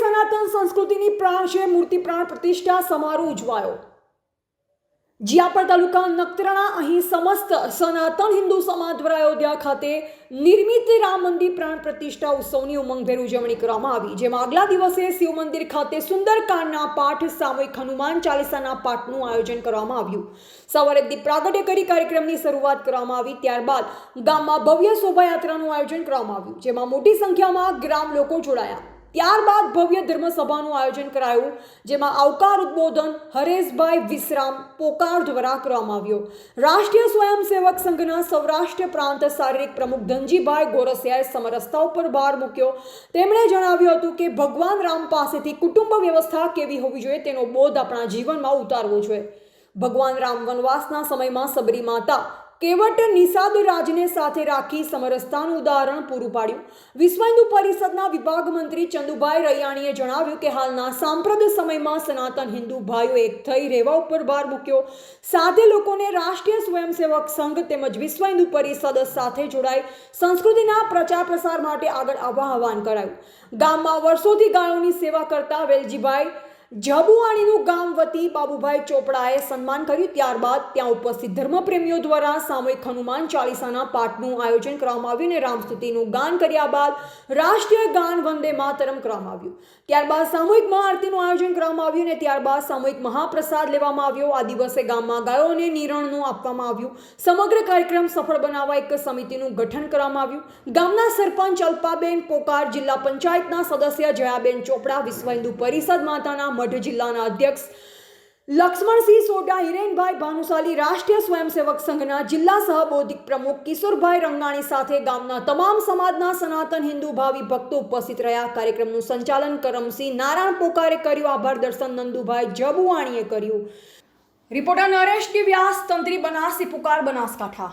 સનાતન સંસ્કૃતિની પ્રાણ છે મૂર્તિ પ્રાણ પ્રતિષ્ઠા સમારોહ ઉજવાયો. જીયાપર તાલુકા નખત્રાણા અહીં સમસ્ત સનાતન હિન્દુ સમાજ દ્વારા અયોધ્યા ખાતે નિર્મિત રામ મંદિર પ્રાણ પ્રતિષ્ઠા ઉત્સવની ઉમંગભેર ઉજવણી કરવામાં આવી, જેમાં આગલા દિવસે શિવ મંદિર ખાતે સુંદરકાંડના પાઠ, સામૂહિક હનુમાન ચાલીસાના પાઠનું આયોજન કરવામાં આવ્યું. સવારે દીપ પ્રાગટ્ય કરી કાર્યક્રમની શરૂઆત કરવામાં આવી, ત્યારબાદ ગામમાં ભવ્ય શોભાયાત્રાનું આયોજન કરવામાં આવ્યું, જેમાં મોટી સંખ્યામાં ગ્રામ લોકો જોડાયા. ત્યારબાદ ભવ્ય ધર્મસભાનું આયોજન કરાયું, જેમાં આવકાર ઉદ્બોધન હરેશભાઈ વિશ્રામ પોકાર દ્વારા કરવામાં આવ્યો. રાષ્ટ્રીય સ્વયંસેવક સંઘના સૌરાષ્ટ્ર પ્રાંત શારીરિક પ્રમુખ ધનજીભાઈ ગોરસિયાએ સમરસતા ઉપર ભાર મૂક્યો. તેમણે જણાવ્યું હતું કે ભગવાન રામ પાસેથી કુટુંબ વ્યવસ્થા કેવી હોવી જોઈએ તેનો બોધ આપણા જીવનમાં ઉતારવો જોઈએ. ભગવાન રામ વનવાસના સમયમાં સબરી માતા કેવટ નિષાદ રાજને સાથે રાખી સમરસતાનું ઉદાહરણ પૂરું પાડ્યું. વિશ્વ હિન્દુ પરિષદના વિભાગ મંત્રી ચંદુભાઈ રૈયાણીએ જણાવ્યું કે હાલના સાંપ્રદ સમયમાં સનાતન હિન્દુ ભાઈઓ એક થઈ રહેવા ઉપર ભાર મૂક્યો. સાથે લોકોને રાષ્ટ્રીય સ્વયંસેવક સંઘ તેમજ વિશ્વ હિન્દુ પરિષદ સાથે જોડાઈ સંસ્કૃતિના પ્રચાર પ્રસાર માટે આગળ આવવા આહવાન કરાયું. ગામમાં વર્ષોથી ગાયોની સેવા કરતા વેલજીભાઈ જબુવાણીનું ગામ વતી બાબુભાઈ ચોપડાએ સન્માન કર્યું. ત્યારબાદ ત્યાં ઉપસ્થિત ધર્મપ્રેમીઓ દ્વારા સામૂહિક હનુમાન ચાલીસાના પાઠનું આયોજન કરવામાં આવ્યું અને રામસ્તુતિનું ગાન કર્યા બાદ રાષ્ટ્રીય ગાન વંદે માતરમ કરવામાં આવ્યું. ત્યારબાદ સામૂહિક મહાઆરતીનું આયોજન કરવામાં આવ્યું અને ત્યારબાદ સામૂહિક મહાપ્રસાદ લેવામાં આવ્યો. આ દિવસે ગામમાં ગાયોને નિરણનું આપવામાં આવ્યું. સમગ્ર કાર્યક્રમ સફળ બનાવવા એક સમિતિનું ગઠન કરવામાં આવ્યું. ગામના સરપંચ અલ્પાબેન પોકાર, જિલ્લા પંચાયતના સદસ્ય જયાબેન ચોપડા, વિશ્વ હિન્દુ પરિષદ માતાના મઢ જિલ્લાના અધ્યક્ષ લક્ષ્મણસિંહ સોઢા, હિરેનભાઈ ભાનુશાલી, રાષ્ટ્રીય સ્વયંસેવક સંઘના જિલ્લા સહબોધિક પ્રમુખ કિશોરભાઈ રંગાણી સાથે ગામના તમામ સમાજના સનાતન હિન્દુ ભાવિ ભક્તો ઉપસ્થિત રહ્યા. કાર્યક્રમનું સંચાલન કરમસિંહ નારાયણ પોકારે કર્યું. આભાર દર્શન નંદુભાઈ જબુવાણીએ કર્યું. રિપોર્ટર નરેશ વ્યાસ તંત્રી બનાસી, પુકાર બનાસકાંઠા.